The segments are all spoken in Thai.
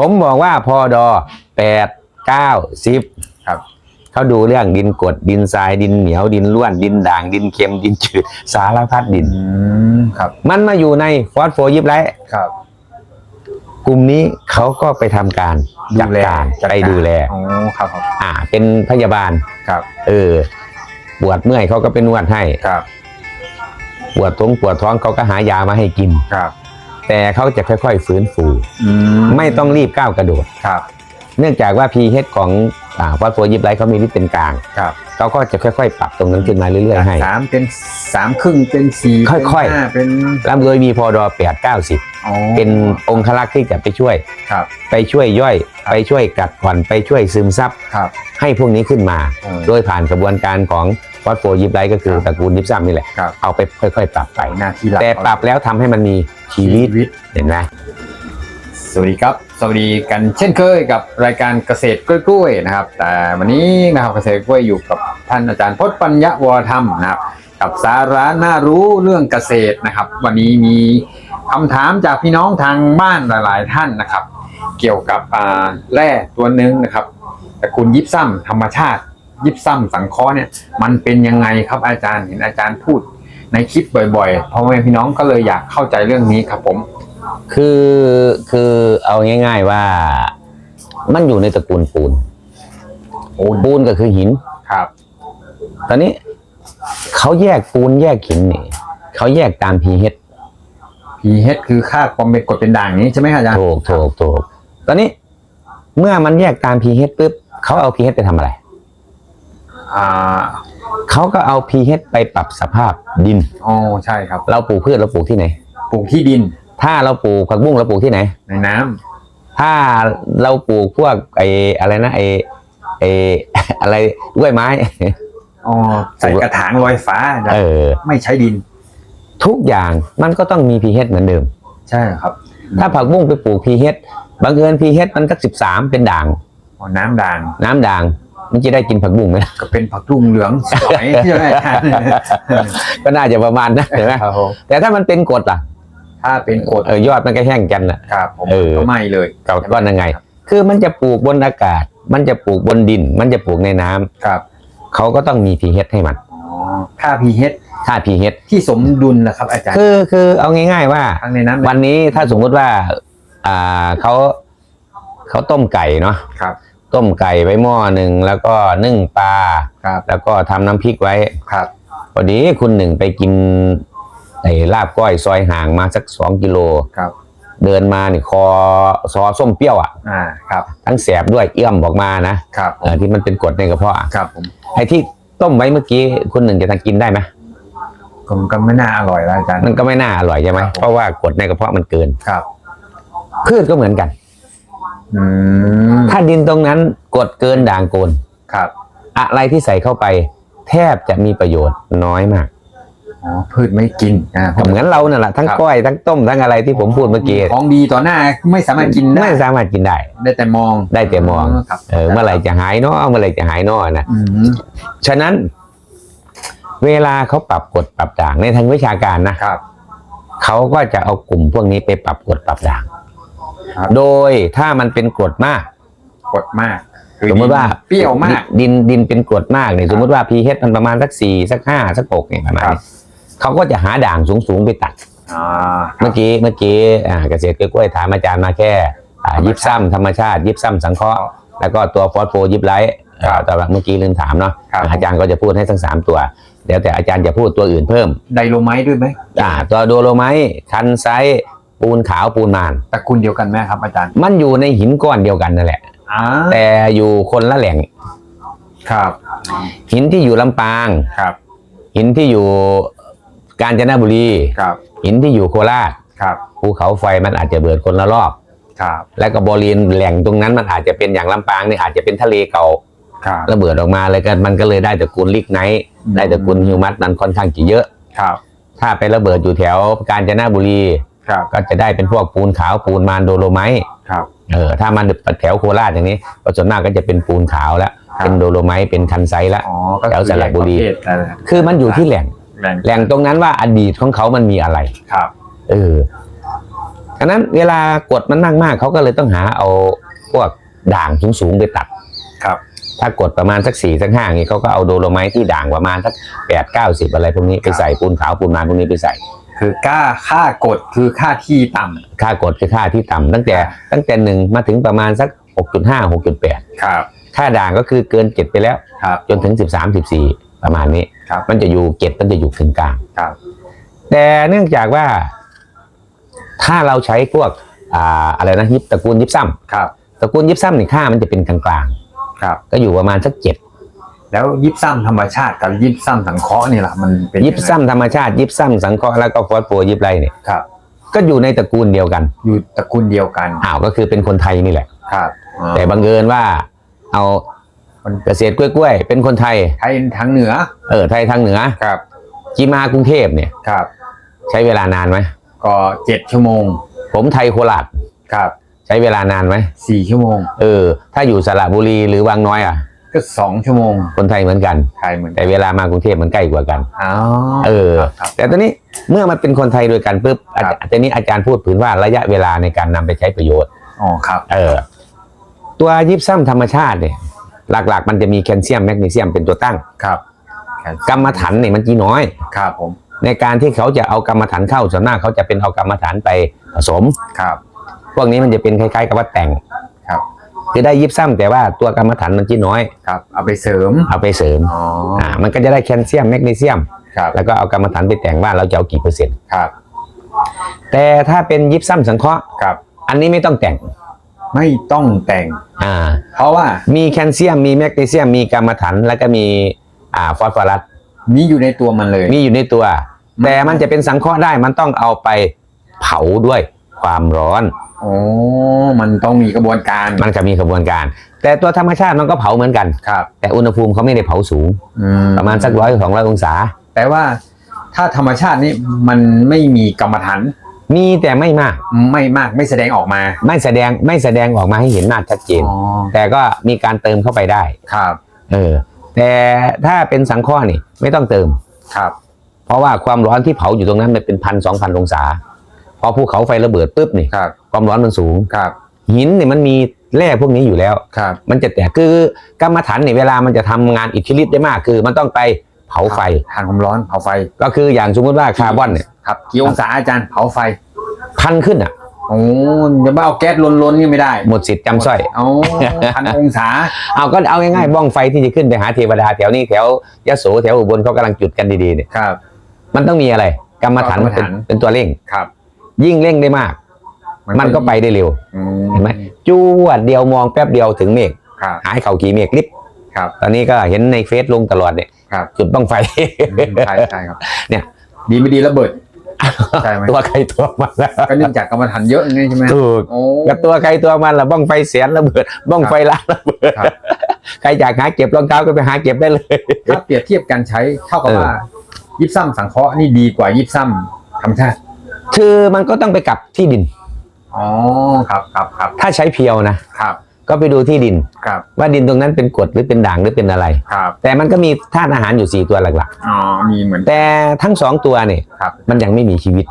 ผมบอกว่าพอดอแปดเก้าสิบครับ เขาดูเรื่องดินกรดดินทรายดินเหนียวดินล้วนดินด่างดินเค็มดินจืดสารพัดดิน อืมครับ มันมาอยู่ในฟอสโฟยิบไลท์ครับกลุ่มนี้เขาก็ไปทำการจัดการไปดูแล อ๋อครับครับอ่า เป็นพยาบาล ครับเออ ปวดเมื่อยเขาก็เป็นนวดให้ ครับปวดท้องปวดท้องเขาก็หายามาให้กิน ครับ แต่เขาจะค่อย ๆ ฟื้นฟู อืไม่ต้องรีบก้าวกระโดด ครับเนื่องจากว่า pH ของอ่าฟอสโฟยิบไลท์เขามีฤทธิ์เป็นกลางครับเขาก็จะค่อยๆ ปรับตรงนั้นขึ้นมาเรื่อยๆให้ สามเป็นสามครึ่งเป็นสี่ค่อยๆ เป็นห้าเป็นแล้วโดยมีพอดอแปดเก้าสิบอ๋อเป็นองคลักษ์ที่จะไปช่วย ครับ ไปช่วยย่อยครับไปช่วยกัดผ่อนไปช่วยซึมซับ ครับ ให้พวกนี้ขึ้นมาอืมโดยผ่านกระบวนการของ ฟอสโฟยิบไลท์ก็คือครับตระกูลยิบซัมนี่แหละ ครับเอาไปค่อยๆ ปรับไป หน้าที่หลัก แต่ปรับแล้วทำให้มันมีชีวิตชีวิตเห็นไหมสวัสดีครับ สวัสดีกันเช่นเคยกับรายการเกษตรกล้วยๆนะครับ แต่วันนี้นะครับเกษตรกล้วยอยู่กับท่านอาจารย์พจน์ปัญญาวรธรรมนะครับ กับสาระน่ารู้เรื่องเกษตรนะครับ วันนี้มีคำถามจากพี่น้องทางบ้านหลายๆท่านนะครับ เกี่ยวกับอ่าแร่ตัวหนึ่งนะครับตระกูลยิปซัมธรรมชาติ ยิปซัมสังเคราะห์เนี่ยมันเป็นยังไงครับอาจารย์เห็นอาจารย์พูดในคลิปบ่อยๆเพราะว่าพี่น้องก็เลยอยากเข้าใจเรื่องนี้ครับผม คือคือเอาง่าย ๆว่ามันอยู่ในตระกูลปูนโอ้ปูนก็คือหินครับ ตอนนี้เขาแยกปูนแยกหินนี่เขาแยกตาม pH pH คือค่าความเป็นกรดเป็นด่างอย่างนี้ใช่ไหมครับอาจารย์ถูกถูกถูกตอนนี้เมื่อมันแยกตาม pH ปุ๊บเขาเอา pH ไปทำอะไร อ่าเขาก็เอา pH ไปปรับสภาพดิน อ๋อใช่ครับเราปลูกพืชเราปลูกที่ไหน ปลูกที่ดินถ้าเราปลูกผักบุ้งเราปลูกที่ไหน ในน้ำถ้าเราปลูกพวกไอ้อะไรนะไอ้ไอ้ อะไรกล้วยไม้ อ๋อใส่กระถางลอยฟ้าอาจารเอย์อไม่ใช้ดิน ทุกอย่างมันก็ต้องมี pH เหมือนเดิม ใช่ครับถ้าผักบุ้งไปปลูก pH บางเอิญ pH มันสักสิบสามเป็นด่าง อ๋อน้ำด่าง น้ำด่าง มันจะได้กินผักบุ้งไหมล่ะก็เป็นผักบุ้งเหลืองสวยใช่ไหมอาจารย์ก็น่าจะประมาณนั้นเห็นไหมครับผมแต่ถ้ามันเป็นกรดล่ะ ถ้าเป็นกรดเออยอดมันก็แห้งกันน่ะครับผมเออก็ไม่เลยก็ก็ยังไง คือมันจะปลูกบนอากาศ มันจะปลูกบนดิน มันจะปลูกในน้ำครับเขาก็ต้องมี pH ให้มันอ๋อค่า pH ค่า pH ที่สมดุลนะครับ อาจารย์คือคือเอาง่าย ๆ ว่าทั้งในน้ำวันนี้ถ้าสมมุติว่า อ่าเขาเขาต้มไก่เนาะครับ ต้มไก่ไว้หม้อหนึ่งแล้วก็นึ่งปลาครับแล้วก็ทำน้ำพริกไว้ครับ พอดีคุณหนึ่งไปกินไอ้ลาบก้อยซอยห่างมาสักสองกิโลครับ เดินมานี่คอซอส้มเปรี้ยวอะ อ่าครับทั้งแสบด้วยเอื้อมบอกมานะครับผเออมที่มันเป็นกรดในกระเพาะอะครับผมไอ้ที่ต้มไว้เมื่อกี้คุณหนึ่งจะทานกินได้ไหมก็ก็ไม่น่าอร่อยแล้วอาจารย์ มันก็ไม่น่าอร่อยใช่ไหมครับผม เพราะว่ากรดในกระเพาะมันเกินครับ พืชก็เหมือนกัน อืมถ้าดินตรงนั้นกรดเกินด่างโกน ครับอะไรที่ใส่เข้าไป แทบจะมีประโยชน์น้อยมากอ๋อพืชไม่กินอ่าก็เหมือนเรานั่นแหละทั้งครับก้อยทั้งต้มทั้งอะไรที่ผมพูดเมื่อกี้ของดีต่อหน้าไม่สามารถกินได้ไม่สามารถกินได้ ได้แต่มองได้แต่มอง ครับเออเมื่อไหร่จะหายเนาะเมื่อไหร่จะหายเนาะนะอืมฉะนั้น เวลาเขาปรับกฎปรับด่างในทางวิชาการนะครับ เขาก็จะเอากลุ่มพวกนี้ไปปรับกฎปรับด่าง ครับ โดยถ้ามันเป็นกรดมาก กดมากคือสมมติว่าเปรี้ยวมาก ดินดินเป็นกรดมากเนี่ยครับสมมติว่า pH มันประมาณสักสี่สักห้าสักหกเนี่ยประมาณครับนี้เขาก็จะหาด่างสูงๆไปตัด อ่าเมื่อกี้เมื่อกี้อ่าเกษตรกล้วยๆถามอาจารย์มาแค่อ่าธรรมชาติยิบซ้ำธรรมชาติ ยิบซ้ำสังเคราะห์แล้วก็ตัวฟอสโฟยิบไลท์ครับอ่าแต่ว่าเมื่อกี้ลืมถามเนาะครับอาจารย์ก็จะพูดให้ทั้งสามตัวเดี๋ยวแต่อาจารย์จะพูดตัวอื่นเพิ่ม ไดโลไมต์ด้วยไหม อ่าตัวโดโลไมต์คันไซต์ ปูนขาวปูนมานตระกูลเดียวกันไหมครับอาจารย์ มันอยู่ในหินก้อนเดียวกันนั่นแหละ อ่าแต่อยู่คนละแหล่ง ครับหินที่อยู่ลำปาง ครับหินที่อยู่กาญจนบุรี ครับหินที่อยู่โคราชครับภูเขาไฟมันอาจจะเบิดคนละรอบ ครับและก็บริเวณแหล่งตรงนั้นมันอาจจะเป็นอย่างลำปางนี่อาจจะเป็นทะเลเก่าครับระเบิดออกมาเลยกันมันก็เลยได้ตระกูลลิกไนท์อืมได้ตระกูลฮิวมัสมันค่อนข้างจะเยอะ ครับ ถ้าไประเบิดอยู่แถวกาญจนบุรี ครับก็จะได้เป็นพวกปูนขาวปูนมานโดโลไมต์ครับ เออถ้ามันแถวโคราชอย่างนี้ ก็ส่วนมากก็จะเป็นปูนขาวแล้วครับ เป็นโดโลไมต์เป็นคันไซต์แล้ว อ๋อก็แถวสระบุรีแหล่งปะเภทอะไรนะคือมันอยู่ที่แหล่งแหล่งแหล่งตรงนั้นว่าอดีตของเขามันมีอะไร ครับ เอออันนั้นเวลากดมันมากๆเขาก็เลยต้องหาเอาพวกด่างสูงๆไปตัดครับ ถ้ากดประมาณสักสี่สักห้าอย่างนี้เขาก็เอาโดโลไมต์ที่ด่างประมาณสักแปดเก้าสิบอะไรพวกนี้ไปใส่ปูนขาวปูนมันพวกนี้ไปใส่ คือค่าค่ากดคือค่าที่ต่ำค่ากดคือค่าที่ต่ำตั้งแต่ตั้งแต่หนึ่งมาถึงประมาณสักหกจุดห้าหกจุดแปดครับค่าด่างก็คือเกินเจ็ดไปแล้ว ครับจนถึงสิบสามสิบสี่ประมาณนี้ ครับมันจะอยู่เจ็ดมันจะอยู่ถึงกลาง ครับแต่เนื่องจากว่า ถ้าเราใช้พวกอ่าอะไรนะยิบตระกูลยิบซ้ำครับตระกูลยิบซ้ำนี่ค่ามันจะเป็นกลางครับๆก็อยู่ประมาณสักเจ็ด แล้วยิบซ้ำธรรมชาติกับยิบซ้ำสังเคราะห์นี่แหละมันเป็นยิบซ้ำธรรมชาติยิบซ้ำสังเคราะห์แล้วก็ฟอสโฟยิบไรเนี่ยครับ ก็อยู่ในตระกูลเดียวกัน อยู่ตระกูลเดียวกันอ้าวก็คือเป็นคนไทยนี่แหละครับอ่าแต่บังเอิญว่าเอาเกษตรกล้วยๆเป็นคนไทยไทยทางเหนือ เออไทยทางเหนือครับจีมากรุงเทพเนี่ยครับ ใช้เวลานานไหมก็เจ็ดชั่วโมง ผมไทยโคราชครับ ใช้เวลานานไหมสี่ชั่วโมง เออ ถ้าอยู่สระบุรีหรือวังน้อยอะ ก็สองชั่วโมงคนไทยเหมือนกัน ไทยเหมือนกัแต่นเวลามากรุงเทพมันใกล้กว่ากันอ๋อเออครับแต่ตอนนี้เมื่อมันเป็นคนไทยด้วยกันปุ๊บอาครับจารย์ตอนนี้อาจารย์พูดถึงว่าระยะเวลาในการนำไปใช้ประโยชน์อ๋อครับ เออ ตัวยิปซัมธรรมชาติเนี่ยหลักๆ มันจะมีแคลเซียมแมกนีเซียมเป็นตัวตั้งครับกรรมฐานเนี่ยมันจีน้อยครับผมในการที่เขาจะเอากรรมฐานเข้าส่วนมากเขาจะเป็นเอากรรมฐานไปผสมครับ พวกนี้มันจะเป็นคล้ายๆ กับว่าแต่ง ครับคือได้ยิบซ้ำแต่ว่าตัวกรรมฐานมันจีน้อย ครับ เอาไปเสริม เอาไปเสริม อ๋อ อ่า มันก็จะได้แคลเซียมแมกนีเซียม ครับ แล้วก็เอากรรมฐานไปแต่งว่าเราจะเอากี่เปอร์เซ็นต์ ครับ แต่ถ้าเป็นยิบซ้ำสังเคราะห์ ครับ อันนี้ไม่ต้องแต่ง ไม่ต้องแต่ง อ่า เพราะว่ามีแคลเซียม มีแมกนีเซียม มีกรรมฐาน แล้วก็มี อ่า ฟอสฟอรัส มีอยู่ในตัวมันเลย มีอยู่ในตัว แต่มันจะเป็นสังเคราะห์ได้ มันต้องเอาไปเผาด้วย ความร้อนโอ้มันต้องมีกระบวนการ มันจะมีกระบวนการ แต่ตัวธรรมชาติมันก็เผาเหมือนกัน ครับ แต่อุณหภูมิเขาไม่ได้เผาสูงอืประมาณสักร้อยสองร้อยองศา แต่ว่าถ้าธรรมชาตินี่มันไม่มีกรรมฐาน มีแต่ไม่มาก ไม่มากไม่แสดงออกมา ไม่แสดงไม่แสดงออกมาให้เห็นหน้าชัดเจนอ๋อแต่ก็มีการเติมเข้าไปได้ ครับ เออ แต่ถ้าเป็นสังเคราะห์นี่ไม่ต้องเติม ครับ เพราะว่าความร้อนที่เผาอยู่ตรงนั้นมันเป็นพันสองพันองศา พอภูเขาไฟระเบิดปุ๊บนี่ครับ ความร้อนมันสูงครับหินเนี่ยมันมีแร่พวกนี้อยู่แล้วครับมันจะแตกคือกรรมฐานเนี่ยเวลามันจะทำงานอิทธิฤทธิ์ได้มากคือ มันต้องไปเผาไฟทานความร้อนเผาไฟ ก็คืออย่างสมมติว่าคาร์บอนเนี่ยครับกี่องศาอาจารย์เผาไฟพันขึ้นอะโอ้จะไม่เอาแก๊สล้นๆนี่ไม่ได้ หมดสิทธิ์จำสร้อยโอ้พันองศาเอาก็เอาง่ายๆบ้องไฟที่จะขึ้นไปหาเทวดาแถวนี้แถวยโสแถวอุบลเขากำลังจุดกันดีๆเนี่ยครับ มันต้องมีอะไร กรรมฐานกรรมเป็นฐานเป็นตัวเร่งครับ ยิ่งเร่งได้มาก มันก็ไปได้เร็วอืเห็นไหมจูวดเดียวมองแป๊บเดียวถึงเมฆครับ หายเข่ากี่เมฆลิบครับ ตอนนี้ก็เห็นในเฟซลงตลอดเนี่ยครับ จุดบ้องไฟ ใช่ใช่ครับเนี่ย ดีไม่ดีระเบิด ใช่ไหม ตัวใครตัวมันแล้วก็เนื่องจากกรรมฐานเยอะไงใช่ไหมถูกโอ้ กับตัวใครตัวมันละบ้องไฟแสนระเบิดบ้องไฟล้านระเบิดครับ ใครอยากหาเก็บรองเท้าก็ไปหาเก็บได้เลย ถ้าเปรียบเทียบการใช้เท่ากับเออ ว่ายิบซ้ำสังเคราะห์นี่ดีกว่ายิบซ้ำธรรมชาติ คือมันก็ต้องไปกลับที่ดิน อ๋อครับครับครับถ้าใช้เพียวนะครับก็ไปดูที่ดิน ครับว่าดินตรงนั้นเป็นกรดหรือเป็นด่างหรือเป็นอะไร ครับแต่มันก็มีธาตุอาหารอยู่สี่ตัวหลักอ๋อมีเหมือนๆ แต่ทั้งสองตัวเนี่ยครับมันยังไม่มีชีวิต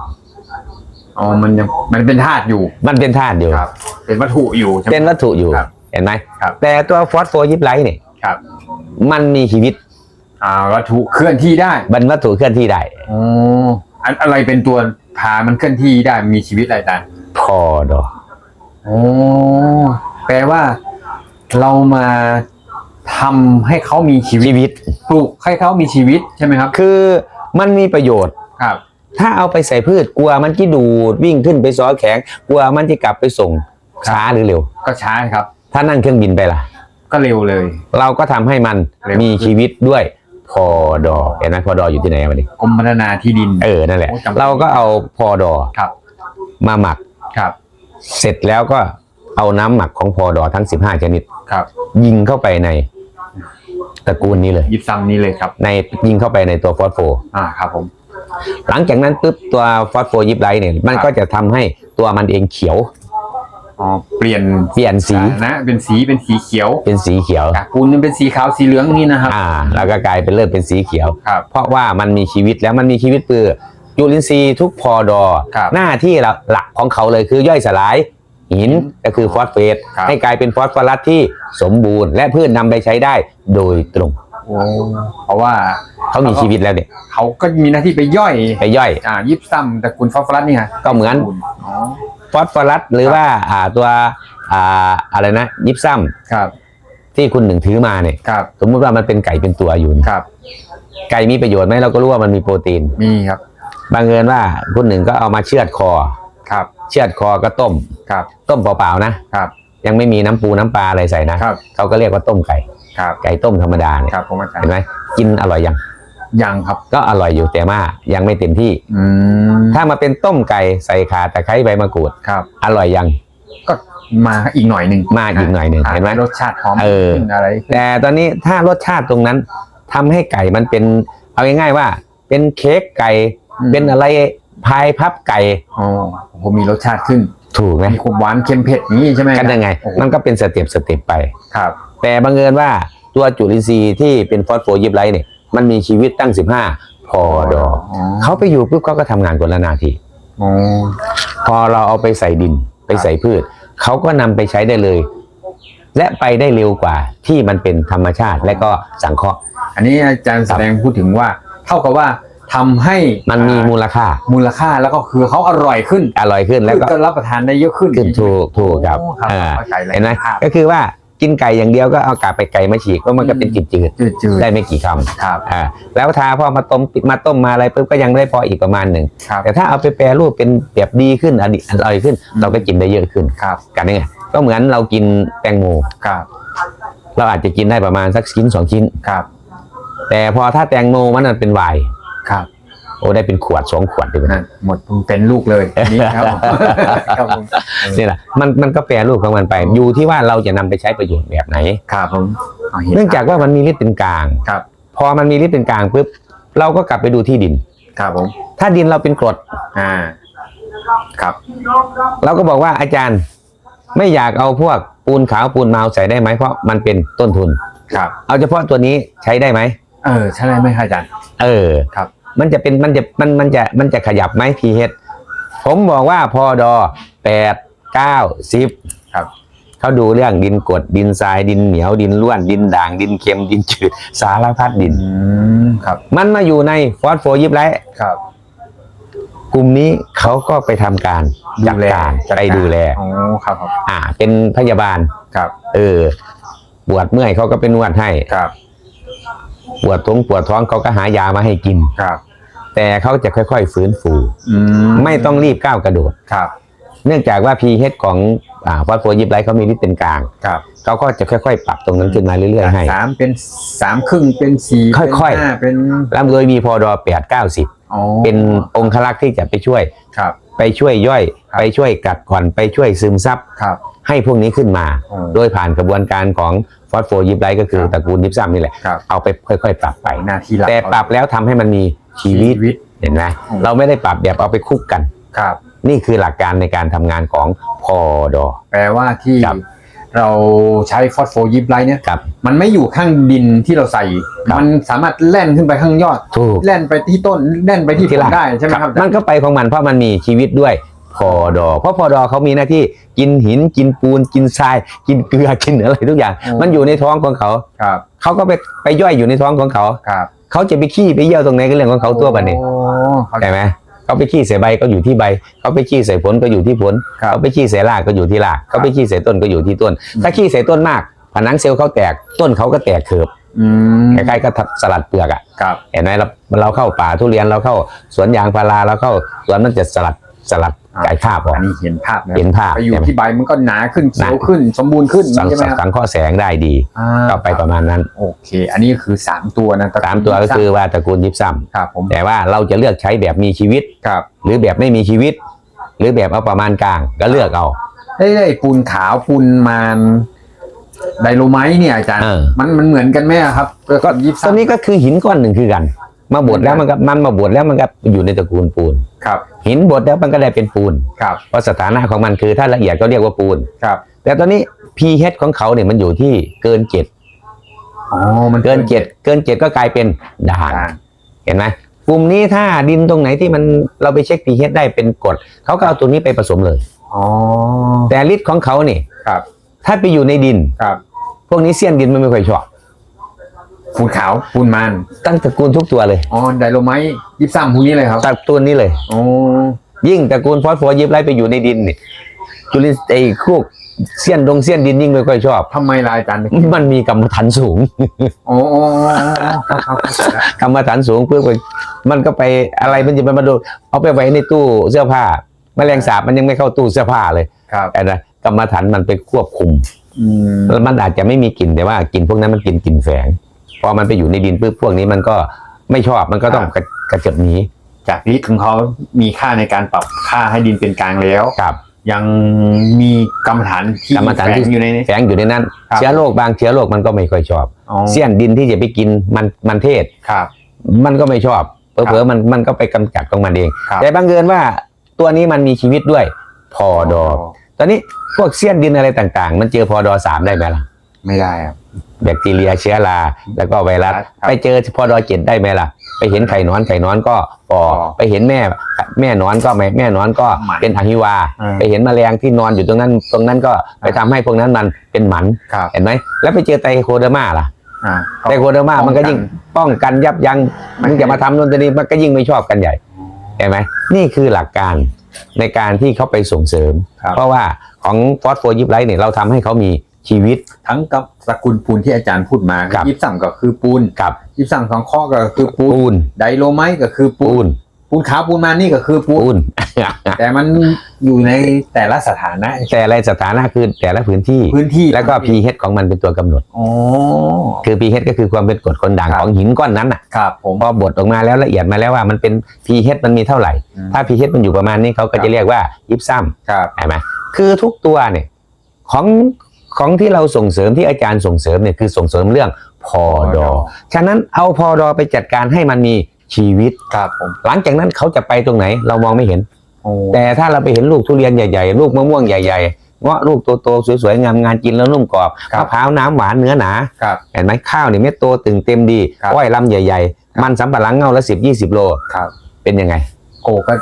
อ๋อมันยังมันเป็นธาตุอยู่มันเป็นธาตุอยู่ ครับ เป็นวัตถุอยู่ใช่ไหม เป็นวัตถุอยู่ครับเห็นไหมครับ แต่ตัวฟอสโฟยิปไลท์เนี่ยครับมันมีชีวิตอ่าวัตถุเคลื่อนที่ได้บรรวัตถุเคลื่อนที่ได้ อ๋ออันอะไรเป็นตัว พามันเคลื่อนที่ได้มีชีวิตอะไรตาพอดอกโอ้แปลว่า เรามาทำให้เขามีชีวิตชีวิต ปลูกให้เขามีชีวิตใช่ไหมครับ คือมันมีประโยชน์ ครับ ถ้าเอาไปใส่พืชกลัวมันที่ดูดวิ่งขึ้นไปซอแข็งกลัวมันจะกลับไปส่งครับ ช้าหรือเร็ว ก็ช้าครับ ถ้านั่งเครื่องบินไปล่ะ ก็เร็วเลย เราก็ทำให้มันเร็ว มีชีวิตด้วย พอดอเห็นไหมพอดออยู่ที่ไหนวันนี้กรมพัฒนาที่ดิน เออนั่นแหละ โอ้จำเราก็เอาพอดอครับมาหมัก ครับเสร็จแล้วก็เอาน้ำหมักของพอดอทั้ง 15 ชนิด ครับยิงเข้าไปในตระกูลนี้เลย ยิบซ้ำนี้เลยครับในยิงเข้าไปในตัวฟอสโฟอ่าครับผม หลังจากนั้นปุ๊บตัวฟอสโฟยิบไลท์เนี่ย มันครับก็จะทำให้ตัวมันเองเขียว อ๋อเปลี่ยนเปลี่ยนสีนะเป็นสีเป็นสีเขียว เป็นสีเขียวจากปูนมันเป็นสีขาวสีเหลืองนี่นะครับอ่าแล้วก็กลายเป็นเริ่มเป็นสีเขียวครับเพราะว่ามันมีชีวิตแล้วมันมีชีวิตปือจุลินทรีย์ทุกพอดอครับหน้าที่หลักของเขาเลยคือย่อยสลายหินก็คือฟอสเฟตครับให้กลายเป็นฟอสฟอรัสที่สมบูรณ์ และพืชนำไปใช้ได้โดยตรงโอ้เพราะว่าเขามีชีวิตแล้วเนี่ยเขาก็มีหน้าที่ไปย่อยไปย่อยอ่ายิบซ้ำตระกูลฟอสฟอรัสนี่ไงก็เหมือนอ๋อ ฟอสฟอรัสหรือว่าอ่าตัวอ่าอะไรนะ ยิปซัมครับที่คุณหนึ่งถือมาเนี่ยครับ สมมุติว่ามันเป็นไก่เป็นตัวอยู่เนี่ยครับ ไก่มีประโยชน์ไหมเราก็รู้ว่ามันมีโปรตีนมีครับ บางเอิญว่าคุณหนึ่งก็เอามาเชือดคอ ครับ เชือดคอก็ต้ม ครับ ต้มเปล่าๆนะ ครับ ยังไม่มีน้ำปูน้ำปลาอะไรใส่นะครับ เขาก็เรียกว่าต้มไก่ ครับ ไก่ต้มธรรมดาเนี่ยครับผมอาจารเห็นย์ไหมกินอร่อยยัง ยังครับ ก็อร่อยอยู่แต่ว่ายังไม่เต็มที่ อืมถ้ามาเป็นต้มไก่ใส่ข่าตะไคร้ใบมะกรูด ครับ อร่อยยังก็มาอีกหน่อยหนึ่งมาอีกหน่อยหนึ่งเห็นไหม รสชาติหอมเออ ขึ้นอะไรขึ้นแต่ตอนนี้ถ้ารสชาติตรงนั้นทำให้ไก่มันเป็นเอาง่ายๆว่า เป็นเค้กไก่เป็นอะไรพายพับไก่อ๋อผมมีรสชาติขึ้น ถูกไหมมีความหวานเค็มเผ็ดอย่างนี้ใช่ไหมกันยังไง โอ้โหมันก็เป็นสเต็ปสเต็ปไป ครับ แต่บังเอิญว่าตัวจุลินทรีย์ที่เป็นฟอสโฟยิบไลท์เนี่ย มันมีชีวิตตั้ง15พอดอเขาไปอยู่ปุ๊บเขาก็ทำงานคนละหนาทีอ๋อพอเราเอาไปใส่ดินไปใส่พืช เขาก็นำไปใช้ได้เลย และไปได้เร็วกว่าที่มันเป็นธรรมชาติและก็สังเคราะห์ อันนี้อาจารย์แสดงพูดถึงว่า เท่ากับว่าทำให้มันมีมูลค่า มูลค่าแล้วก็คือเขาอร่อยขึ้นอร่อยขึ้นแล้วก็ก็รับประทานได้เยอะขึ้นขึ้นถูกถูกครับโอ้ครับอ่าเข้าใจแล้วเห็นไหมภาพก็คือว่า กินไก่อย่างเดียวก็เอากาบไปไก่มาฉีกก็มันก็เป็นจืดจืดจืๆดได้ไม่กี่คครับำอ่าแล้วทาพอมาต้มมาต้มมาอะไรปุ๊บก็ยังได้พออีกประมาณหนึ่งครับแต่ถ้าเอาไปแปรรูปเป็นแบบดีขึ้นอดีอร่อยขึ้นอืมเราก็กินได้เยอะขึ้นครับกันนี่ไงก็เหมือนเรากินแตงโมครับเราอาจจะกินได้ประมาณสักชิ้นสองชิ้น ครับแต่พอถ้าแตงโมมันนะเป็นไวน์ครับ โอ้ได้เป็นขวดสองขวดเลยนะนั่นหมดเป็นลูกเลยนี่ครับผมครับผมนี่แหละมันมันก็แปรรูปของมันไปอยู่ที่ว่าเราจะนำไปใช้ประโยชน์แบบไหนครับผมาห็เนื่องจากว่ามันมีฤทธิ์เป็นกลางครับ พอมันมีฤทธิ์เป็นกลางปุ๊บเราก็กลับไปดูที่ดินครับผม ถ้าดินเราเป็นกรดอ่าครับ เราก็บอกว่าอาจารย์ไม่อยากเอาพวกปูนขาวปูนเมาใส่ได้ไหมเพราะมันเป็นต้นทุน ครับ เอาเฉพาะตัวนี้ใช้ได้ไหมเออใช่ไหมครับอาจารย์ เออครับ มันจะเป็นมันจะมันมันจะมันจะขยับไหมพีเฮดผมบอกว่าพอดอแปดเก้าสิบครับเขาดูเรื่องดินกรดดินทรายดินเหนียวดินล้วนดินด่างดินเค็มดินจืดสารพัดดินอืมครับ มันมาอยู่ในฟอสโฟยิบไลท์ครับ กลุ่มนี้เขาก็ไปทำการจัดการไปดูแลอ๋อครับครับ อ่า เป็นพยาบาลครับ เออปวดเมื่อยเขาก็เป็นนวดให้ครับ ปวดท้องปวดท้องเขาก็หายามาให้กินครับ แต่เขาจะค่อยๆฟื้นฟูอืมไม่ต้องรีบก้าวกระโดดครับ เนื่องจากว่า pH ของอ่าฟอสโฟยิบไลท์เขามีฤทธิ์เป็นกลางครับเขาก็จะค่อยๆ ปรับตรงนั้นขึ้นมาเรื่อยๆให้สามเป็นสามครึ่งเป็นสี่ค่อยๆเป็นห้าเป็นแล้วโดยมีพอดอแปดเก้าสิบอ๋อเป็นองคลักษ์ที่จะไปช่วยครับ ไปช่วยย่อยครับไปช่วยกัดก่อนไปช่วยซึมซับครับ ให้พวกนี้ขึ้นมาอืมโดยผ่านกระบวนการของฟอสโฟยิบไลท์ก็คือครับตระกูลยิบซัมนี่แหละครับเอาไปค่อยๆ ปรับไปไปหน้าที่หลักแต่ปรับแล้วทำให้มันมีชีวิตชีวิตเห็นไหมอืมเราไม่ได้ปรับแบบเอาไปคุกกันครับ นี่คือหลักการในการทำงานของพอดอแปลว่าที่ครับเราใช้ฟอสโฟยิบไลท์เนี่ยครับมันไม่อยู่ข้างดินที่เราใส่ครับมันสามารถแล่นขึ้นไปข้างยอดถูกแล่นไปที่ต้น แล่นไปที่ผลรากได้ใช่ไหมครับ มันก็ไปของมันเพราะมันมีชีวิตด้วย พอดอเพราะพอดอเขามีหน้าที่กินหินกินปูนกินทราย กินเกลือกินอะไรทุกอย่างอืมมันอยู่ในท้องของเขาครับเขาก็ไปไปย่อยอยู่ในท้องของเขาครับเขาจะไปขี้ไปเยี่ยวตรงไหนก็เรื่องของเขาตัวบันนี้โอ้เข้าใจใช่ไหมเขาไปขี้ใส่ใบก็อยู่ที่ใบ เขาไปขี้ใส่ผลก็อยู่ที่ผลครับเขาไปขี้ใส่รากก็อยู่ที่ราก เขาไปขี้ใส่ต้นก็อยู่ที่ต้นอืมถ้าขี้ใส่ต้นมาก ผนังเซลล์เขาแตกต้นเขาก็แตกเขิบอืมคล้ายๆกับสลัดเปลือกอะครับเห็นไหมเราเราเข้าป่าทุเรียนเราเข้าสวนยางพาราเราเข้าสวนมันจะสลัดสลัด อ่าไก่ข้าบออกอันนี้เห็นภาพนะเห็นภาพไปอยู่ใช่ไหมที่ใบมันก็หนาขึ้นหนาเขียวขึ้น สมบูรณ์ขึ้นสังใช่ไหมครับสังเคราะห์แสงได้ดีอ่าก็ไปประมาณนั้นโอเค อันนี้คือสามตัวนะระสามตัวก็คือว่าตระกูลยิบซ้ครับผมำแต่ว่าเราจะเลือกใช้แบบมีชีวิตครับหรือแบบไม่มีชีวิต หรือแบบเอาประมาณกลางก็เลือกเอาได้ได้ปูนขาวปูนมานไดโลไมต์เนี่ยอาจารย์เออมันมันเหมือนกันไหมอะครับก็ยิบตัวนี้ก็คือหินก้อนหนึ่งคือกัน มาบดแล้วมันก็มันมาบดแล้วมันก็อยู่ในตระกูลปูนครับ หินบดแล้วมันก็ได้เป็นปูนครับเพราะสถานะของมันคือถ้าละเอียดก็เรียกว่าปูนครับ แต่ตอนนี้ pH ของเขาเนี่ยมันอยู่ที่เกินเจ็ดอ๋อมันเกินเจ็ดเกินเจ็ดก็กลายเป็นด่างด่างเห็นไหมกลุ่มนี้ถ้าดินตรงไหนที่มันเราไปเช็ค pH ได้เป็นกรดเขาก็เอาตัวนี้ไปผสมเลยอ๋อแต่ฤทธิ์ของเขาเนี่ยครับถ้าไปอยู่ในดินครับ พวกนี้เสี้ยนดินมันไม่ค่อยชอบ ปูนขาวปูนมันตั้งตระกูลทุกตัวเลยอ๋อไดโลไมต์ยิบซ้ำพวกนี้เลยครับตระกูลนี้เลยอ๋อยิ่งตระกูลฟอสโฟยิบไลไปอยู่ในดินนี่จุลินไอ้พวกเสี้ยนดงเสี้ยนดินยิ่งไม่ค่อยชอบทำไมล่ะอาจารย์มันมีกรรมฐานสูงอ๋ออ๋ออ๋อครับครับเข้าใจแล้วกรรมฐานสูงเพื่อไปมันก็ไปอะไรมันจะไปมาดูเอาไปไว้ในตู้เสื้อผ้าแมลงสาบมันยังไม่เข้าตู้เสื้อผ้าเลยครับแต่นะกรรมฐานมันไปควบคุมอืมแล้วมันอาจจะไม่มีกลิ่นแต่ว่ากลิ่นพวกนั้นมันกินกลิ่นแฝง พอมันไปอยู่ในดินปุ๊บพวกนี้มันก็ไม่ชอบมันก็ต้องกระกระเจิดหนีจากฤทธิ์ของเขามีค่าในการปรับค่าให้ดินเป็นกลางแล้วกับ ยังมีกรรมฐานที่กรรมฐานที่แฝงอยู่ในนี้ แฝงอยู่ในนั้น ครับ เชื้อโรคบางเชื้อโรคมันก็ไม่ค่อยชอบ อ๋อเสี้ยนดินที่จะไปกินมันมันเทศ ครับ มันก็ไม่ชอบเผครัลอบๆมันมันก็ไปกำจัดของมันเอง ครับ แต่บังเอิญว่าตัวนี้มันมีชีวิตด้วยพอดอ ตอนนี้พวกเสี้ยนดินอะไรต่างๆ มันเจอพอดอสามได้ไหมล่ะ ไม่ได้ครับ แบคทีเรียเชื้อราแล้วก็ไวรัสครับไปเจอพอดอเจ็ดได้ไหมล่ะ ไปเห็นไข่นอนไข่นอนก็ปอปอไปเห็นแม่แม่นอนก็ไม่แม่นอนก็หมันเป็นอหิวาอืมไปเห็นแมลงที่นอนอยู่ตรงนั้น ตรงนั้นก็ไปทำให้พวกนั้นมันเป็นหมันครับเห็นไหมแล้วไปเจอไตโคเดอร์มาล่ะ อ่าไตโคเดอร์มามันก็ยิ่งป้องกันยับยั้งไม่มึงจะมาทำนู่นตัวนี้มันก็ยิ่งไม่ชอบกันใหญ่เห็นไหมนี่คือหลักการในการที่เขาไปส่งเสริม ครับ เพราะว่าของฟอสโฟยิบไลท์เนี่ยเราทำให้เขามี ชีวิต ทั้งกับสกุลปูนที่อาจารย์พูดมาครับยิบซ้ำก็คือปูนกับยิบซ้ำสองข้อก็คือปูนปูน ไดโลไมต์ก็คือปูปูนนปูนขาวปูนมันนี่ก็คือปูปูน น แต่มันอยู่ในแต่ละสถานะ แต่อะไรสถานะคือแต่ละพื้นที่ พื้นที่แล้วก็ pH ของมันเป็นตัวกำหนด อ๋อ คือ pH ก็คือความเป็นกรดคนด่างครับ ของหินก้อนนั้นอะครับผม พอบดออกมาแล้วละเอียดมาแล้วว่ามันเป็น pH มันมีเท่าไหร่ อืม ถ้า pH มันอยู่ประมาณนี้เขาก็ครัจะบเรียกว่ายิบซ้ำครับ ใช่ไหมคือทุกตัวเนี่ยของ ของที่เราส่งเสริมที่อาจารย์ส่งเสริมเนี่ยคือส่งเสริมเรื่องพอดอ ฉะนั้นเอาพอดอไปจัดการให้มันมีชีวิตครับผมหลังจากนั้นเขาจะไปตรงไหนเรามองไม่เห็นโอ้แต่ถ้าเราไปเห็นลูกทุเรียนใหญ่ๆ ลูกมะม่วงใหญ่ๆเงาะลูกโตๆสวยๆงามๆกินแล้วนุ่มกรอบมะพร้าวน้ำหวานเนื้อหนาครับเห็นไหมข้าวนี่เม็ดโตตึงเต็มดีครับอ้อยลำใหญ่ ๆ มันสำปะหลังเงาละสิบยี่สิบโลครับเป็นยังไงโอ้ก็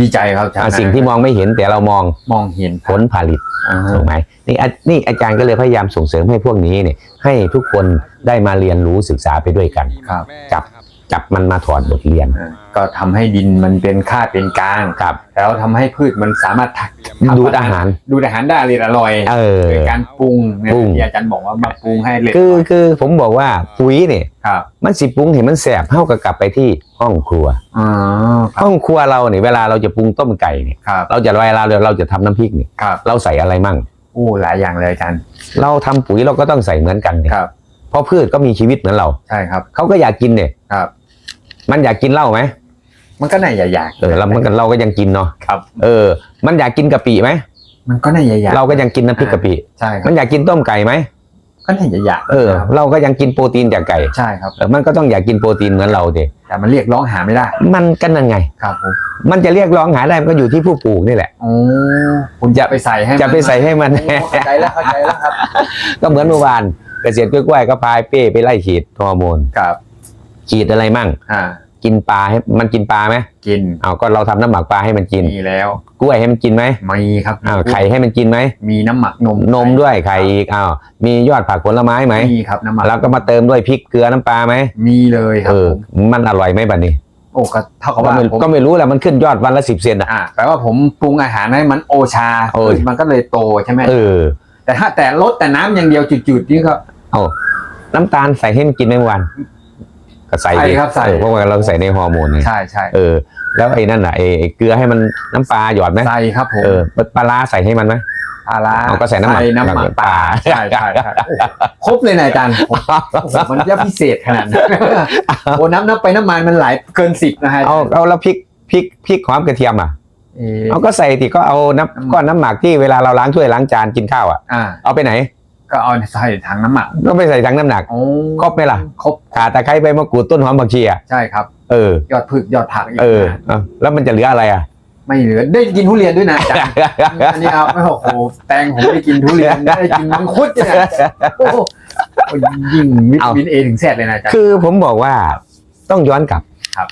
ดีใจครับอาจารอะย์สิ่งที่มองไม่เห็นแต่เรามองมองเห็นผลผลิตอ่าถูกไหมนี่อะนี่อาจารย์ก็เลยพยายามส่งเสริมให้พวกนี้เนี่ยให้ทุกคนได้มาเรียนรู้ศึกษาไปด้วยกันครับจับจับมันมาถอดบทเรียนอ่าก็ทำให้ดินมันเป็นค่าเป็นกลางครับ แล้วทำให้พืชมันสามารถทำ ดูดอาหาร ดูดอาหารได้อร่อยอร่อยเออโดยการปรุงเนี่ยปรุงที่อาจารย์บอกว่ามาปรุงให้เล็กคือคือผมบอกว่าปุ๋ยเนี่ยครับมันสิปรุงเห็นมันแสบเท่ากับกลับไปที่ห้องครัวอ๋อครับห้องครัวเราเนี่ยเวลาเราจะปรุงต้มไก่เนี่ยครับเราจะเวลาเราเราจะทำน้ำพริกเนี่ยครับเราใส่อะไรมั่งโอ้หลายอย่างเลยอาจารย์เราทำปุ๋ยเราก็ต้องใส่เหมือนกันเนี่ยครับเพราะพืชก็มีชีวิตเหมือนเราใช่ครับเขาก็อยากกินเนี่ยครับมันอยากกินเหล้าไหม มันก็น่าอยากอยากเออเรามันก็เราก็ยังกินเนาะครับ เออ มันอยากกินกะปิไหมมันก็น่าอยากอยากเราก็ยังกินน้ำพริกกะปิใช่ครัมับนอยากกินต้มไก่ไหมก็น่าอยากอยากเออครับเราก็ยังกินโปรตีนจากไก่ใช่ครับเออมันก็ต้องอยากกินโปรตีนเหมือนเราเดแต่มันเรียกร้องหาไม่ได้ มันก็นั่นไงครับผมมันจะเรียกร้องหาได้มันก็อยู่ที่ผู้ปลูกนี่แหละโอ้คุณจะไปใส่ให้มันจะไปใส่ให้มันโอ้เข้าใจแล้วเข้าใจแล้วครับ ก็เหมือนเมื่อวานเกษตรกล้วยๆก็พายเป้ไปไล่ฉีดฮอร์โมนครับฉีดอะไรมั่งอ่า กินปลาให้มันกินปลาไหมกินเอาก็เราทำน้ำหมักปลาให้มันกิน มีแล้วกล้วยให้มันกินไหมมีครับอ้าวไข่ให้มันกินไหมมีน้ำหมักนมนมด้วยไข่อีกอ้าวมียอดผักผลไม้ไหมมีครับน้ำหมักแล้วก็มาเติมด้วยพริกเกลือน้ำปลาไหมมีเลยครัเอบอผมมันอร่อยไหมบัดนี้โอ้ก็เท่ากับก็ว่าไม่ผมก็ไม่รู้แหละมันขึ้นยอดวันละสิบเซนอะ อ่าแปลว่าผมปรุงอาหารให้มันโอชาโอ้ย มันก็เลยโตใช่ไหมเออแต่ถ้าแต่ลดแต่น้ำอย่างเดียวจืดๆนี่ก็เอาน้ำตาลใส่ให้มันกินในวัน ก็ใส่ใส่ดิครับใส่ เออเพราะว่าเราใส่ในฮอร์โมนไงใช่ใช่เออ แล้วไอ้นั่นอะไอ้ไอ้เกลือให้มันน้ำปลาหยอดไหมใส่ครับผมเออปลาร้าใส่ให้มันไหม ปลาร้าเอาก็ใส่น้ำหมักน้ำหมักปลาใช่ใช่ใช่โอ้ครบเลยนะอาจารย์ผมโอ้โหมันจะพิเศษขนาดนั้นโอ้น้ำน้ำไปน้ำมันมันหลายเกินสิบนะฮะเอาเอาแล้วพริกพริกพริกหอมกระเทียมอะเอ่อเอาก็ใส่ติก็เอาน้ำก้อนน้ำหมักที่เวลาเราล้างถ้วยล้างจานกินข้าวอะ อ่า เอาไปไหน ก็เอาใส่ถังน้ำหมักก็ไปใส่ถังน้ำหนัก โอ้ครบไหมล่ะ ครบขาตะไคร้ใบมะกรูดต้นหอมผักชีอะใช่ครับ เออ ยอดพืชยอดผักกเออเอาแล้วมันจะเหลืออะไรอะ ไม่เหลือได้กินทุเรียนด้วยนะอาจารย์ อันนี้เอาโอ้โหแตงผมได้กินทุเรียนได้กินมังคุดเนี่ยโอ้โหยิ่งวิตามินเอถึงแซดเลยนะอาจารย์ คือผมบอกว่าต้องย้อนกลับครับ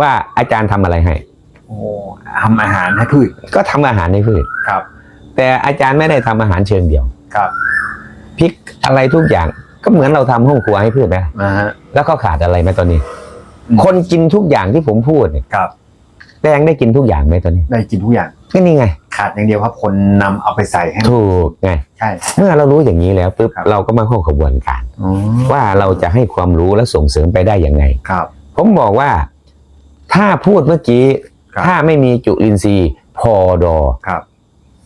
ว่าอาจารย์ทำอะไรให้ โอ้ทำอาหารให้พืชก็ทำอาหารให้พืชครับ แต่อาจารย์ไม่ได้ทำอาหารเชิงเดียว ครับพริกอะไรทุกอย่างก็เหมือนเราทำห้องครัวให้พืชไหมนะฮะแล้วเขาขาดอะไรไหมตอนนี้อืมคนกินทุกอย่างที่ผมพูดเนี่ยครับแตงได้กินทุกอย่างไหมตอนนี้ ได้กินทุกอย่างก็นี่ไง ขาดอย่างเดียวครับคนนำเอาไปใส่ให้ถูกไงใช่เมื่อเรารู้อย่างนี้แล้วปุ๊บครับเราก็มาเข้ากระบวนการอ๋อว่าเราจะให้ความรู้และส่งเสริมไปได้ยังไงครับ ผมบอกว่าถ้าพูดเมื่อกี้ครับถ้าไม่มีจุลินทรีย์พอดอครับ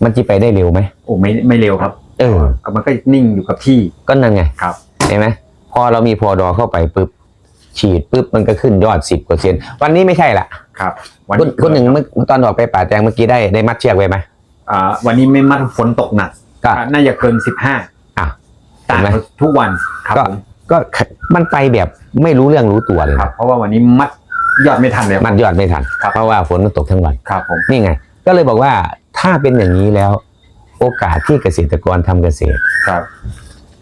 มันจะไปได้เร็วไหมโอ้ไม่ไม่เร็วครับ เออก็มันก็นิ่งอยู่กับที่ก็นั่นไงครับเห็นไหมพอเรามีพอดอเข้าไปปุ๊บฉีดปุ๊บมันก็ขึ้นยอดสิบกว่าเซนวันนี้ไม่ใช่ละครับวันคุณนี้คุณหนึ่งเมื่อตอนออกไปป่าแตงเมื่อกี้ได้ได้มัดเชือกไว้ไหมอ่า วันนี้ไม่มัดฝนตกหนักก็อ่าน่าจะเกินสิบห้าอะต่างเห็นไหมทุกวันครับก็ผมก็มันไปแบบไม่รู้เรื่องรู้ตัวเลยครับนะเพราะว่าวันนี้มัดยอดไม่ทันเลยมัดยอดไม่ทันครับเพราะว่าฝนมันตกทั้งวันครับผมนี่ไง ก็เลยบอกว่าถ้าเป็นอย่างนี้แล้ว โอกาสที่เกษตรกรทำเกษตร ครับ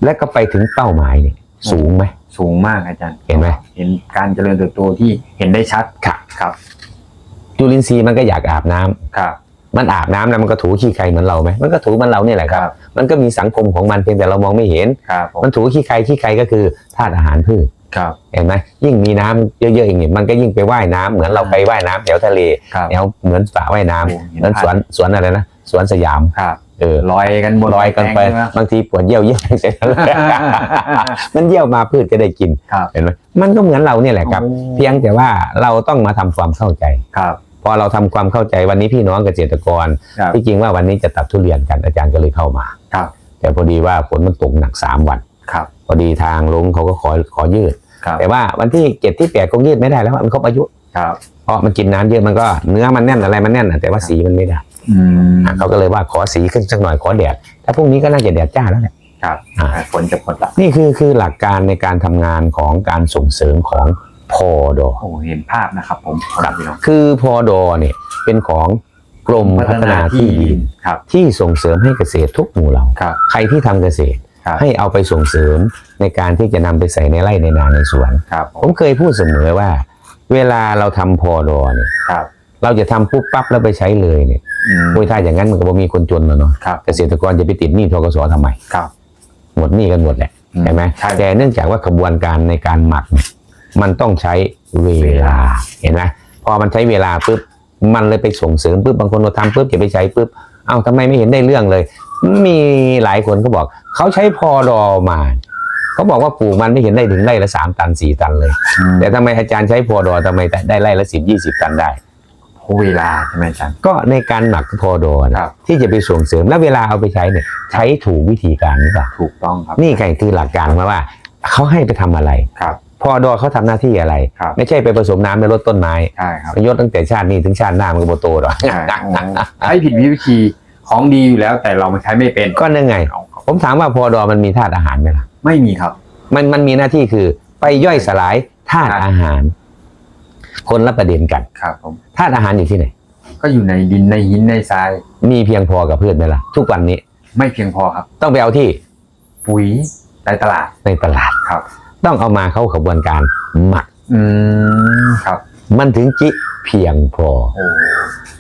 และก็ไปถึงเป้าหมายเนี่ยสูงไหมสูงมากอาจารย์เห็นไหมเห็นการเจริญเติบโตที่เห็นได้ชัดครับครับ จุลินทรีย์มันก็อยากอาบน้ำครับ มันอาบน้ำแล้วมันก็ถูขี้ใครเหมือนเราไหมมันก็ถูเหมันเราเนี่ยแหละครับครับ มันก็มีสังคมของมันเพียงแต่เรามองไม่เห็นครับผมมันถูขี้ใครขี้ใครก็คือธาตุอาหารพืชครับเห็นไหมยิ่งมีน้ำเยอะๆอย่างนี้มันก็ยิ่งไปว่ายน้ำเหมือนเราไปว่ายน้ำแถวทะเลครับแถวเหมือนสระว่ายน้ำโอ้เห็นเหมือนสวนภาพสวนอะไรนะสวนสยามครับ เออลอยกันบนลอยกันไปแพงใช่หมบางทีปวดเยี่ยวเยี่ยวเสร็จแล้วมันเยี่ยวมาพืชก็ได้กินครับเห็นไหมมันก็เหมือนเราเนี่ยแหละครับโอ้เพียงแต่ว่าเราต้องมาทำความเข้าใจครับพอเราทำความเข้าใจวันนี้พี่น้องเกษตรกรครับที่จริงว่าวันนี้จะตัดทุเรียนกันอาจารย์ก็เลยเข้ามาครับ แต่พอดีว่าฝนมันตกหนักสามวันครับ พอดีทางลุงเขาก็ขอขอยืดครับแต่ว่าวันที่เจ็ดที่แปดคงยืดไม่ได้แล้วมันครบอายุครับเพราะมันกินน้ำเยอะมันก็เนื้อมันแน่นอะไรมันแน่นอะแต่ว่าสีมันไม่ได้อืมอะ เขาก็เลยว่าขอสีขึ้นสักหน่อยขอแดดถ้าพรุ่งนี้ก็น่าจะแดดจ้าแล้วแหละครับอ่าฝนจะหมดละนี่คือคือหลักการในการทำงานของการส่งเสริมของพอดอโอ้เห็นภาพนะครับผมครับพี่น้องคือพอดอเนี่ยเป็นของกรมพัฒนาที่ดินครับที่ส่งเสริมให้เกษตรทุกหมู่เหล่าครับใครที่ทำเกษตรครับให้เอาไปส่งเสริมในการที่จะนำไปใส่ในไร่ในนาในสวนครับผผมมเคยพูดเสมอว่า เวลาเราทำพอดอเนี่ยครับ เราจะทำปุ๊บปั๊บแล้วไปใช้เลยเนี่ยอืมโอ้ยถ้าอย่างนั้นมันก็บ่มีคนจนแล้วเนาะครับเกษตรกรจะไปติดหนี้ทกสทำไมครับหมดหนี้กันหมดแหละอืมใช่ไหมใช่แต่เนื่องจากว่ากระบวนการในการหมักเนี่ยมันต้องใช้เวลาเห็นไหมพอมันใช้เวลาปุ๊บมันเลยไปส่งเสริมปุ๊บบางคนเราทำปุ๊บจะไปใช้ปุ๊บเอ้าทำไมไม่เห็นได้เรื่องเลย มีหลายคนเขาบอก เขาใช้พอดอมาเขาบอกว่าปลูกมันไม่เห็นได้ถึงไร่ละสามตันสี่ตันเลยอืมแต่ทำไมอาจารย์ใช้พอดอทำไมได้ไร่ละสิบยี่สิบตันได้ เวลาใช่ไหมอาจารย์ ก็ในการหมักพอดอนะครับ ที่จะไปส่งเสริมแล้วเวลาเอาไปใช้เนี่ยใช้ถูกวิธีการหรือเปล่าถูกต้องครับนี่ไงคือหลักการมาว่าเขาให้ไปทำอะไร ครับ พอดอเขาทำหน้าที่อะไร ครับ ไม่ใช่ไปผสมน้ำในรดต้นไม้ใช่ครับไปยศตั้งแต่ชาตินี้ถึงชาติหน้ามันก็โบโตหรอก ใช่ใช้ผิดวิธีของดีอยู่แล้วแต่เรามันใช้ไม่เป็นก็นั่นไง เอาครับผมถามว่าพอดอมันมีธาตุอาหารไหมล่ะไม่มีครับ มันมันมีหน้าที่คือไปย่อยสลายธาตุอาหาร คนละประเด็นกันครับผมธาตุอาหารอยู่ที่ไหน ก็อยู่ในดินในหินในทราย มีเพียงพอกับพืชไหมล่ะ ทุกวันนี้ไม่เพียงพอครับ ต้องไปเอาที่ปุ๋ยในตลาดในตลาดครับ ต้องเอามาเข้าขบวนการหมัก อืมครับ มันถึงจิเพียงพอ โอ้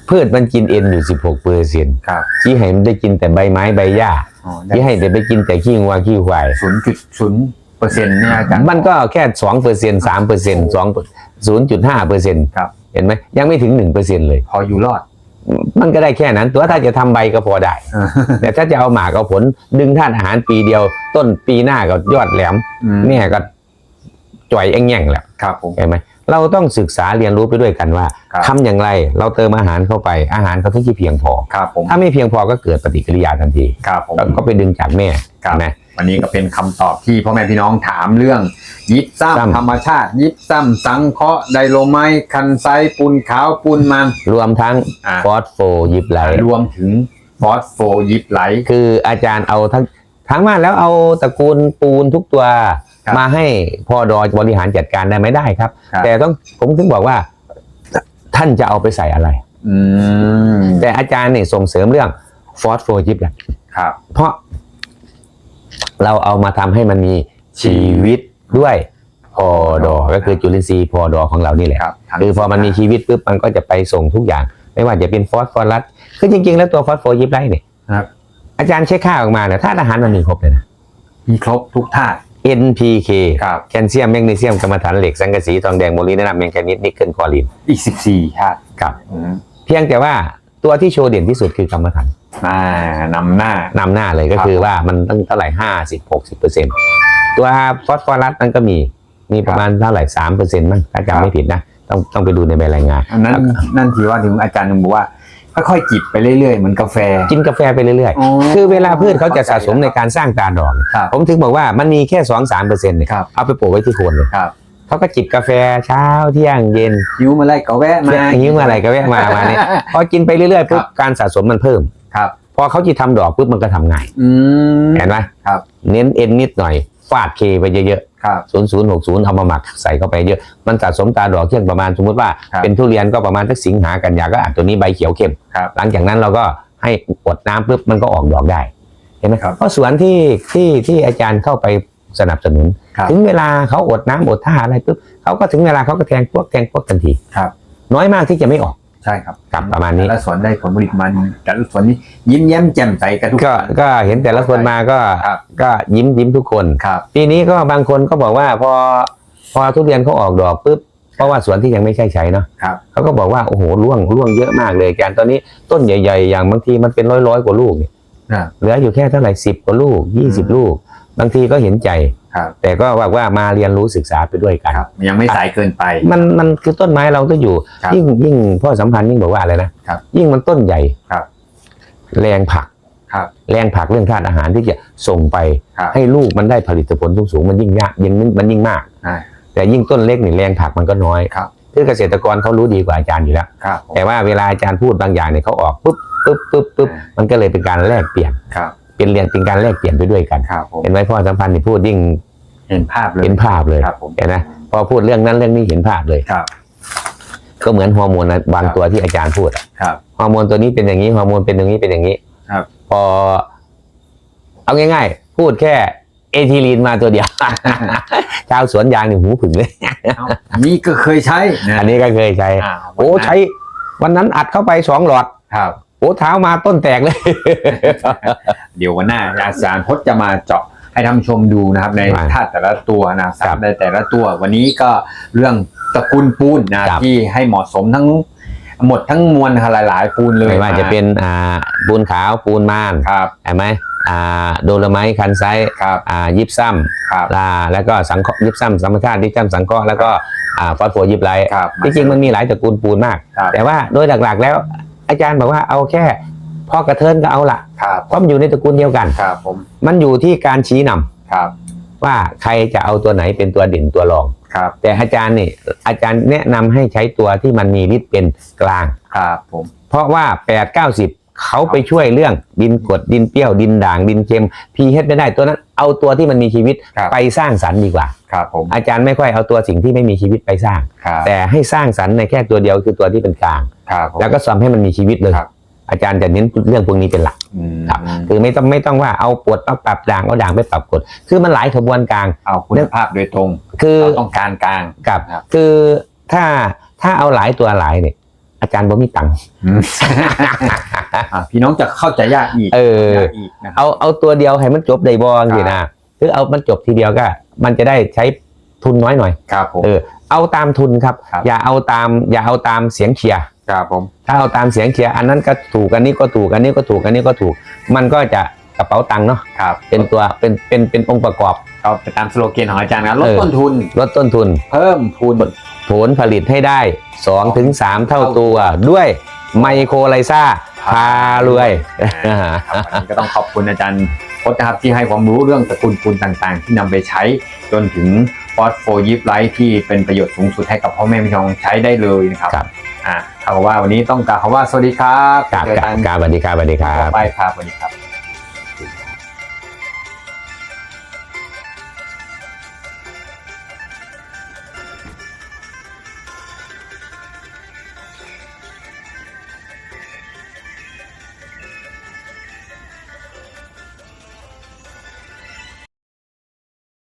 พืชมันกินเอ็นอยู่ 16เปอร์เซ็นต์ครับที่ให้มันได้กินแต่ใบไม้ใบหญ้าอ๋อที่ให้แต่ไปกินแต่ขี้งัวขี้ควาย ศูนย์จุดศูนย์ เปอร์เซ็นต์เนี่ยอาจารย์ มันก็แค่สองเปอร์เซ็นสามเปอร์เซ็นสองศูนย์จุดห้าเปอร์เซ็นครับ เห็นไหมยังไม่ถึงหนึ่งเปอร์เซ็นเลย พออยู่รอด มันก็ได้แค่นั้น ตัวถ้าจะทำใบก็พอได้ แต่ถ้าจะเอาหมากเอาผลดึงธาตุอาหารปีเดียว ต้นปีหน้าก็ยอดแหลมอืมแม่ก็จ่อยแอ่งแย่งแล้วครับผมเห็นไหมเราต้องศึกษาเรียนรู้ไปด้วยกันว่าครับทำอย่างไรเราเติมอาหารเข้าไปอาหารเขาถึงจะเพียงพอครับผมถ้าไม่เพียงพอก็เกิดปฏิกิริยาทันทีครับผมแล้วก็ไปดึงจากแม่ครับนะ วันนี้ก็เป็นคำตอบที่พ่อแม่พี่น้องถามเรื่อง ยิบซ้ำซ้ำธรรมชาติ ยิบซ้ำสังเคราะห์ไดโลไมต์คันไซต์ปูนขาวปูนมัน รวมทั้งอ่าฟอสโฟยิบไหลรวมถึงฟอสโฟยิบไหล คืออาจารย์เอาทั้งทั้งมาแล้วเอาตระกูลปูนทุกตัวครับมาให้พอดอบริหารจัดการได้ไม่ได้ครับครับ แต่ต้องผมถึงบอกว่า ท่านจะเอาไปใส่อะไรอืมแต่อาจารย์เนี่ยส่งเสริมเรื่องฟอสโฟยิบแหละครับเพราะ เราเอามาทำให้มันมีชีวิตด้วยพพอดอก็คือจุลินทรีย์พอดอของเรานี่แหละครับทั้งคือพอมันมีชีวิตปุ๊บมันก็จะไปส่งทุกอย่าง ไม่ว่าจะเป็นฟอสฟอรัสคือจริง ๆ แล้วตัวฟอสโฟยิบไรเนี่ยครับอาจารย์เช็คค่าออกมาเนี่ยธาตุอาหารมันมีครบเลยนะมีครบทุกธาตุ NPK ครับแคลเซียมแมกนีเซียมกรรมฐานเหล็กสังกะสีทองแดงโมลินาแมงกานีสนิกเกิลคลอรีนอีก 14ธาตุครับอืมเพียงแต่ว่าตัวที่โชว์เด่นที่สุดคือกรรมฐาน อ่านำหน้า นำหน้าเลยก็ครับคือว่ามันตั้งเท่าไหร่ห้าสิบหกสิบเปอร์เซ็นต์ตัวฟอสฟอรัสมันก็มี มีประมาณเท่าไหร่สามเปอร์เซ็นต์มั้งถ้าครับจำไม่ผิดนะ ต้องต้องไปดูในใบรายงาน อันนั้นนั่นทีว่าถึงอาจารย์บอกว่า ค่อยๆจิบไปเรื่อยๆเหมือนกาแฟ กินกาแฟไปเรื่อยอ๋อๆ คือเวลาพืชเขาจะสะสมในการสร้างตาดอก ครับผมถึงบอกว่ามันมีแค่สองสามเปอร์เซ็นต์เนี่ยครับ เอาไปปลูกไว้ที่โคนเลยครับเขาก็จิบกาแฟเช้าเที่ยงเย็นหิวเมื่อไรก็แวะมาอย่างนี้เมื่อไหร่ก็แวะมามาเนี่ยพอกินไปเรื่อยๆปุ๊บครับ การสะสมมันเพิ่ม ครับพอเขาจะทำดอกปุ๊บมันก็ทำง่ายอืมเห็นไหมครับเน้นเอ็นนิดหน่อยฟาดเคไปเยอะครับๆศูนย์ศูนย์หกศูนย์เอามาหมักใส่เข้าไปเยอะ มันสะสมตาดอกเที่ยงประมาณสมมติว่าครับเป็นทุเรียนก็ประมาณสักสิงหากันยาก็อาจตัวนี้ใบเขียวเข้มครับหลังจากนั้นเราก็ให้อดน้ำปุ๊บมันก็ออกดอกได้เห็นไหมครับเพราะสวนที่ที่ที่อาจารย์เข้าไปสนับสนุนครับถึงเวลาเขาอดน้ำอดท่าอะไรปุ๊บเขาก็ถึงเวลาเขาก็แทงพวกแทงพวกทันทีครับ น้อยมากที่จะไม่ออก ใช่ครับครับประมาณนี้แต่ละสวนได้ผลผลิตมันแต่ละสวนนี้ยิ้มแย้มแจ่มใสกันทุกก็คน ก็เห็นแต่ละคนมาก็ครับก็ยิ้มยิ้มทุกคน ครับ ปีนี้ก็บางคนก็บอกว่าพอพอทุเรียนเขาออกดอกปุ๊บเพราะว่าสวนที่ยังไม่ใช่ใช้เนาะครับ เขาก็บอกว่าโอ้โหร่วงร่วงเยอะมากเลยอาจารย์ตอนนี้ต้นใหญ่ ๆ อย่างบางทีมันเป็นร้อยร้อยๆกว่าลูกเนี่ยครับเหลืออยู่แค่เท่าไหร่สิบกว่าลูกยี่สิบอืม ลูก บางทีก็เห็นใจ ครับแต่ก็ว่าว่ามาเรียนรู้ศึกษาไปด้วยกัน ครับ ยังไม่สายเกินไป มันมันคือต้นไม้เราก็อยู่ ครับยิ่งยิ่งพ่อสัมพันธ์ยิ่งบอกว่าอะไรนะครับ ยิ่งมันต้นใหญ่ครับ แรงผลัก ครับ แรงผลักเรื่องธาตุอาหารที่จะส่งไป ครับให้ลูกมันได้ผลิตผลสูงๆมันยิ่งยากยิ่งมันยิ่งมาก อ่า แต่ยิ่งต้นเล็กนี่แรงผลักมันก็น้อยครับ คือเกษตรกรเขารู้ดีกว่าอาจารย์อยู่แล้ว ครับผม แต่ว่าเวลาอาจารย์พูดบางอย่างเนี่ยเขาออกปุ๊บปุ๊บปุ๊บปุ๊บอ่ามั มันก็เลยเป็นการแลกเปลี่ยน ครับ เป็นเรียนเป็นการแลกเปลี่ยนไปด้วยกัน ครับผม เห็นไหมพ่อสัมพันธ์นี่พูดยิ่ง เห็นภาพเลย เห็นภาพเลยครับผม เห็นไหมพอพูดเรื่องนั้นเรื่องนี้เห็นภาพเลย ครับ ก็เหมือนฮอร์โมนนะบางครับตัวที่อาจารย์พูดอะครับ ฮอร์โมนตัวนี้เป็นอย่างนี้ฮอร์โมนเป็นอย่างนี้เป็นอย่างนี้ครับ พอ เอาง่ายๆ พูดแค่เอทิลีนมาตัวเดียว ชาวสวนยางนี่หูผึ่งเลย เอ้านี่ก็เคยใช้นะอันนี้ก็เคยใช้อ่าโอ้ใช้วันนั้นอัดเข้าไปสองหลอด ครับ โอ้เท้ามาต้นแตกเลย เดี๋ยววันหน้าอาจารย์พจน์จะมาเจาะ ให้ท่านผู้ชมดูนะครับในครับธาตุแต่ละตัวนะครัสับตว์ในแต่ละตัว วันนี้ก็เรื่องตระกูลปูนนะครับที่ให้เหมาะสมทั้งหมดทั้งมวลนะครับหลาย ๆ ปูนเลยไม่ว่าจะเป็นอ่าปูนขาวปูนม่านครับเห็นไหมอ่าโดโลไมท์คันไซต์ครับอ่ายิปซัมครับลาแล้วก็สังเคราะห์ยิปซัมธรรมชาติยิปซัมสังเคราะห์แล้วก็อ่าฟอสโฟยิปไลท์ครับจริงๆมันมีหลายตระกูลปูนมากครับแต่ว่าโดยหลักๆแล้วอาจารย์บอกว่าเอาแค่ พอกระเทินก็เอาละครับเพราะมันอยู่ในตระกูลเดียวกันครับผมมันอยู่ที่การชี้นำครับ ว่าใครจะเอาตัวไหนเป็นตัวเด่นตัวรองครับ แต่อาจารย์นี่อาจารย์แนะนำให้ใช้ตัวที่มันมีฤทธิ์เป็นกลางครับผมเพราะว่า8 9 0เขาไปช่วยเรื่องดินกรดดินเปรี้ยวดินด่างดินเค็มพีเฮดไม่ได้ตัวนั้น เอาตัวที่มันมีชีวิตครับไปสร้างสรรค์ดีกว่าครับผมอาจารย์ไม่ค่อยเอาตัวสิ่งที่ไม่มีชีวิตไปสร้างครับแต่ให้สร้างสรรค์ในแค่ตัวเดียวคือตัวที่เป็นกลางครับผมแล้วก็ทำให้มันมีชีวิตเลยครับ อาจารย์จะเน้นเรื่องพวกนี้เป็นหลักอืมครับคือไม่ต้องไม่ต้องว่าเอาปวดเอาปรับด่างเอาด่างไปปรับกด คือมันหลายขบวนการเอาคุณภาพโดยตรง คือเราต้องการกลางกับครับคือถ้าถ้าเอาหลายตัวหลายเนี่ยอาจารย์บ่มีตังค์อืมอะพี่น้องจะเข้าใจยากอีกเออยากอีกนะครับเอาเอาตัวเดียวให้มันจบได้บองสินะคือเอามันจบทีเดียวก็ มันจะได้ใช้ทุนน้อยหน่อยครับผมเออเอาตามทุนครับครับ อย่าเอาตาม อย่าเอาตามเสียงเชียร์ ครับผม ถ้าเอาตามเสียงเชียร์อันนั้นก็ถูกอันนี้ก็ถูกอันนี้ก็ถูกอันนี้ก็ถูก มันก็จะกระเป๋าตังค์เนาะครับ เป็นตัวเป็นเป็นเป็นองค์ประกอบก็ไปตามสโลแกนของอาจารย์นะลดเออต้นทุน ลดต้นทุน เพิ่มทุนผลผลิตให้ได้2ถึง3เท่าตัวด้วยไมโครไลซ่าพารวยครับวันนี้ก็ต้องขอบคุณอาจารย์พจน์นะครับที่ให้ความรู้เรื่องตระกูลปูนต่างๆ ที่นำไปใช้จนถึงฟอสโฟยิปไลท์ที่เป็นประโยชน์สูงสุดให้กับพ่อแม่พี่น้องใช้ได้เลยนะครับ ครับอ่าเท่ากับว่าวันนี้ต้องกล่าวคำว่าสวัสดีครับกราบเจอกรากับนกราบสวัสดีครับสวัสดีครัต่อบ ไปครับสวัสดีครับ